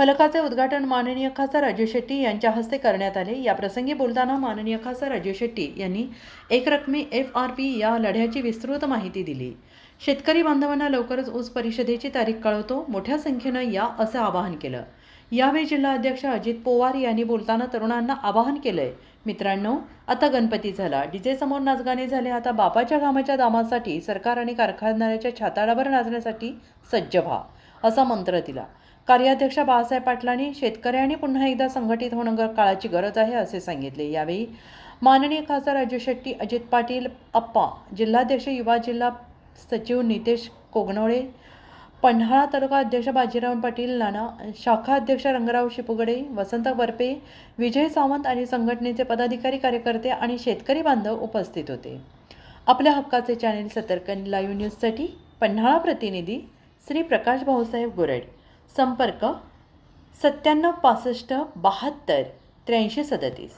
फलकाचे उद्घाटन माननीय खासदार राजू शेट्टी यांच्या हस्ते करण्यात आले. या प्रसंगी बोलताना माननीय खासदार राजू शेट्टी यांनी एकरकमी एफ आर पी या लढ्याची विस्तृत माहिती दिली. शेतकरी बांधवांना लवकरच ऊस परिषदेची तारीख कळवतो. मोठ्या संख्येनं या असं आवाहन केलं. यावेळी जिल्हा अध्यक्ष अजित पोवार यांनी बोलताना तरुणांना आवाहन केलंय. मित्रांनो आता गणपती झाला. डीजे समोर नाचगाणे झाले. आता बापाच्या कामाच्या दामासाठी सरकार आणि कारखानदाराच्या छाताडावर नाचण्यासाठी सज्ज व्हा. असा मंत्र दिला कार्याध्यक्ष बाळासाहेब पाटलांनी शेतकऱ्यांनी पुन्हा एकदा संघटित होणं काळाची गरज आहे असे सांगितले. यावेळी माननीय खासदार राजू शेट्टी अजित पाटील अप्पा जिल्हाध्यक्ष युवा जिल्हा सचिव नितेश कोगनोळे पन्हाळा तालुका अध्यक्ष बाजीराव पाटील नाना शाखा अध्यक्ष रंगराव शिपुगडे वसंत बर्पे विजय सावंत आणि संघटनेचे पदाधिकारी कार्यकर्ते आणि शेतकरी बांधव उपस्थित होते. आपल्या हक्काचे चॅनेल सतर्क लाईव्ह न्यूजसाठी पन्हाळा प्रतिनिधी श्री प्रकाश भाऊसाहेब गोरड. संपर्क सत्त्याण्णव पासष्ट बहात्तर त्र्याऐंशी सदतीस.